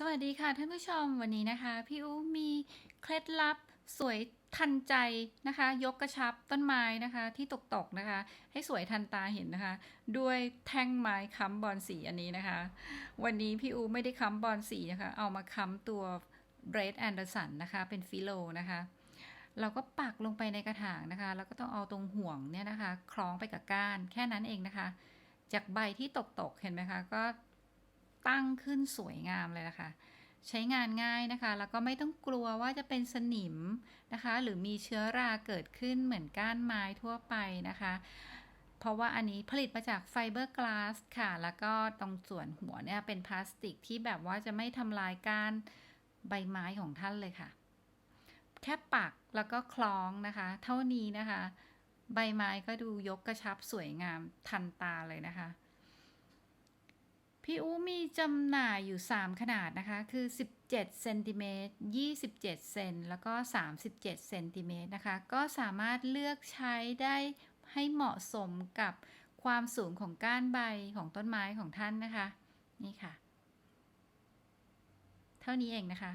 สวัสดีค่ะท่านผู้ชมวันนี้นะคะ พี่อู๋มีเคล็ดลับสวยทันใจนะคะ ยกกระชับต้นไม้นะคะ ที่ตกๆนะคะ ให้สวยทันตาเห็นนะคะ ด้วยแท่งไม้ค้ำบอลสีอันนี้นะคะ วันนี้พี่อู๋ไม่ได้ค้ำบอลสีนะคะ เอามาค้ำตัวเบรดแอนเดอร์สันนะคะ เป็นฟิโลนะคะ เราก็ปักลงไปในกระถางนะคะ แล้วก็ต้องเอาตรงห่วงเนี่ยนะคะ คล้องไปกับก้านแค่นั้นเองนะคะ จากใบที่ตกๆเห็นไหมคะก็ ตั้งขึ้นสวยงามเลยนะคะ ใช้งานง่ายนะคะ แล้วก็ไม่ต้องกลัวว่าจะเป็นสนิมนะคะ หรือมีเชื้อราเกิดขึ้นเหมือนก้านไม้ทั่วไปนะคะ เพราะว่าอันนี้ผลิตมาจากไฟเบอร์กลาสค่ะ แล้วก็ตรงส่วนหัวเนี่ยเป็นพลาสติกที่แบบว่าจะไม่ทำลายก้านใบไม้ของท่านเลยค่ะ แค่ปักแล้วก็คล้องนะคะ เท่านี้นะคะ ใบไม้ก็ดูยกกระชับสวยงามทันตาเลยนะคะ พี่อูมีจำหน่ายอยู่ 3 ขนาดนะคะ คือ 17เซนติเมตร27เซนแล้วก็ 37เซนติเมตรนะคะ ก็สามารถเลือกใช้ได้ให้เหมาะสมกับความสูงของก้านใบของต้นไม้ของท่านนะคะ นี่ค่ะ เท่านี้เองนะคะ